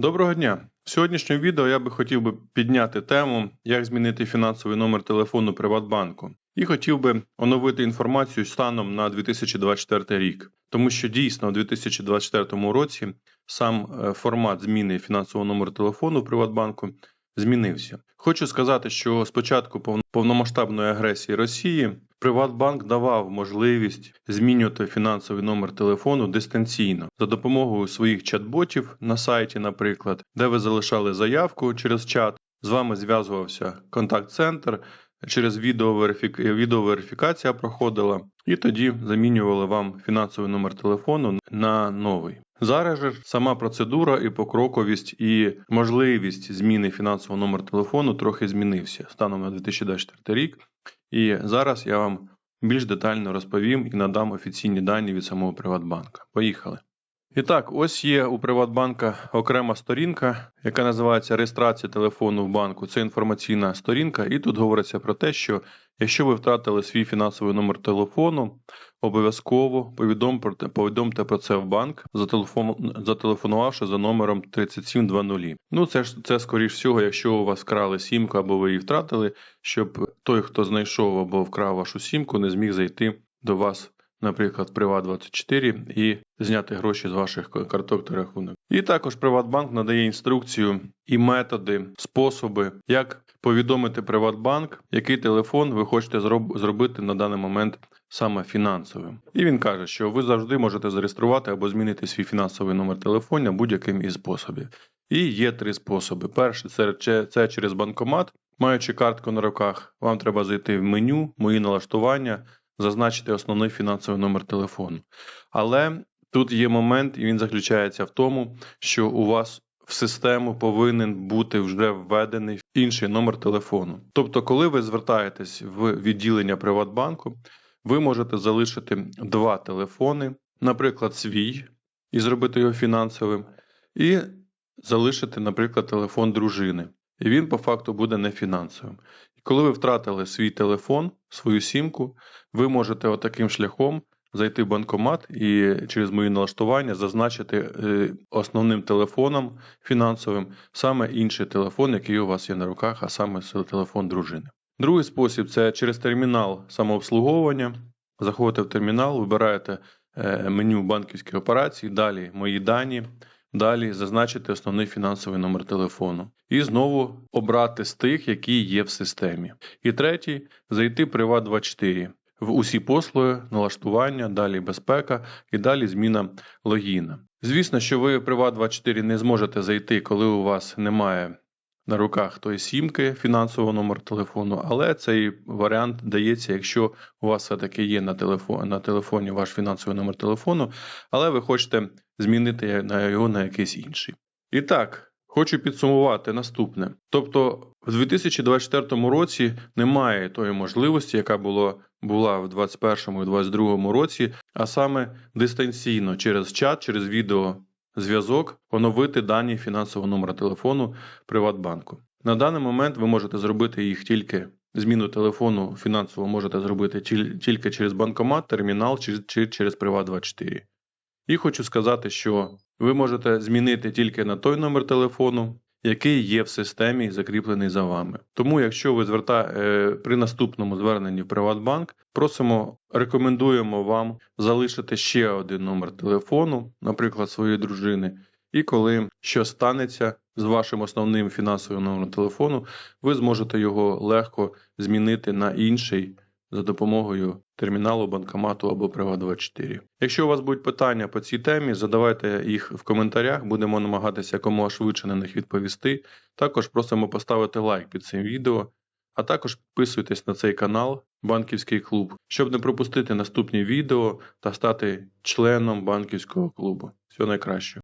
Доброго дня! В сьогоднішньому відео я би хотів би підняти тему, як змінити фінансовий номер телефону Приватбанку. І хотів би оновити інформацію станом на 2024 рік, тому що дійсно у 2024 році сам е, формат зміни фінансового номеру телефону Приватбанку змінився. Хочу сказати, що з початку повномасштабної агресії Росії Приватбанк давав можливість змінювати фінансовий номер телефону дистанційно за допомогою своїх чат-ботів на сайті, наприклад, де ви залишали заявку через чат, з вами зв'язувався контакт-центр, через відеоверифік... відеоверифікація проходила, і тоді замінювали вам фінансовий номер телефону на новий. Зараз же сама процедура і покроковість, і можливість зміни фінансового номер телефону трохи змінився станом на 2024 рік. І зараз я вам більш детально розповім і надам офіційні дані від самого Приватбанка. Поїхали. І так, ось є у Приватбанка окрема сторінка, яка називається реєстрація телефону в банку. Це інформаційна сторінка, і тут говориться про те, що якщо ви втратили свій фінансовий номер телефону, обов'язково повідом повідомте про це в банк, зателефонувавши за номером 3720. Ну, це ж це скоріш всього, якщо у вас вкрали сімку або ви її втратили, щоб той, хто знайшов або вкрав вашу сімку, не зміг зайти до вас, наприклад, Приват24 і зняти гроші з ваших карток та рахунок. І також Приватбанк надає інструкцію і методи, способи, як повідомити Приватбанк, який телефон ви хочете зробити на даний момент саме фінансовим. І він каже, що ви завжди можете зареєструвати або змінити свій фінансовий номер телефону будь-яким із способів. І є три способи. Перший це, через банкомат. Маючи картку на руках, вам треба зайти в меню, мої налаштування, зазначити основний фінансовий номер телефону. Але тут є момент, і він заключається в тому, що у вас в систему повинен бути вже введений інший номер телефону. Тобто, коли ви звертаєтесь в відділення Приватбанку, ви можете залишити два телефони, наприклад, свій і зробити його фінансовим, і залишити, наприклад, телефон дружини. І він по факту буде не фінансовим. Коли ви втратили свій телефон, свою сімку, ви можете отаким шляхом зайти в банкомат і через мої налаштування зазначити е, основним телефоном фінансовим саме інший телефон, який у вас є на руках, а саме телефон дружини. Другий спосіб це через термінал самообслуговування. Заходите в термінал, вибираєте е, меню банківські операції, далі мої дані, далі зазначити основний фінансовий номер телефону. І знову обрати з тих, які є в системі. І третій зайти Приват24 в усі послуги, налаштування, далі безпека і далі зміна логіна. Звісно, що ви в Приват24 не зможете зайти, коли у вас немає на руках тої сімки фінансового номер телефону, але цей варіант дається, якщо у вас все-таки є на телефоні, на телефоні ваш фінансовий номер телефону, але ви хочете змінити на його на якийсь інший. І так, хочу підсумувати наступне. Тобто, в 2024 році немає тої можливості, яка було, була в 2021 і 2022 році, а саме дистанційно через чат, через відео зв'язок оновити дані фінансового номера телефону Приватбанку. На даний момент ви можете зробити їх тільки зміну телефону фінансово можете зробити тільки через банкомат, термінал чи, через Приват24. І хочу сказати, що ви можете змінити тільки на той номер телефону, який є в системі закріплений за вами. Тому, якщо ви зверта... е, при наступному зверненні в Приватбанк, просимо, рекомендуємо вам залишити ще один номер телефону, наприклад, своєї дружини. І коли щось станеться з вашим основним фінансовим номером телефону, ви зможете його легко змінити на інший за допомогою терміналу, банкомату або Приват24. Якщо у вас будуть питання по цій темі, задавайте їх в коментарях, будемо намагатися якомога швидше на них відповісти. Також просимо поставити лайк під цим відео, а також підписуйтесь на цей канал Банківський клуб, щоб не пропустити наступні відео та стати членом банківського клубу. Всього найкращого.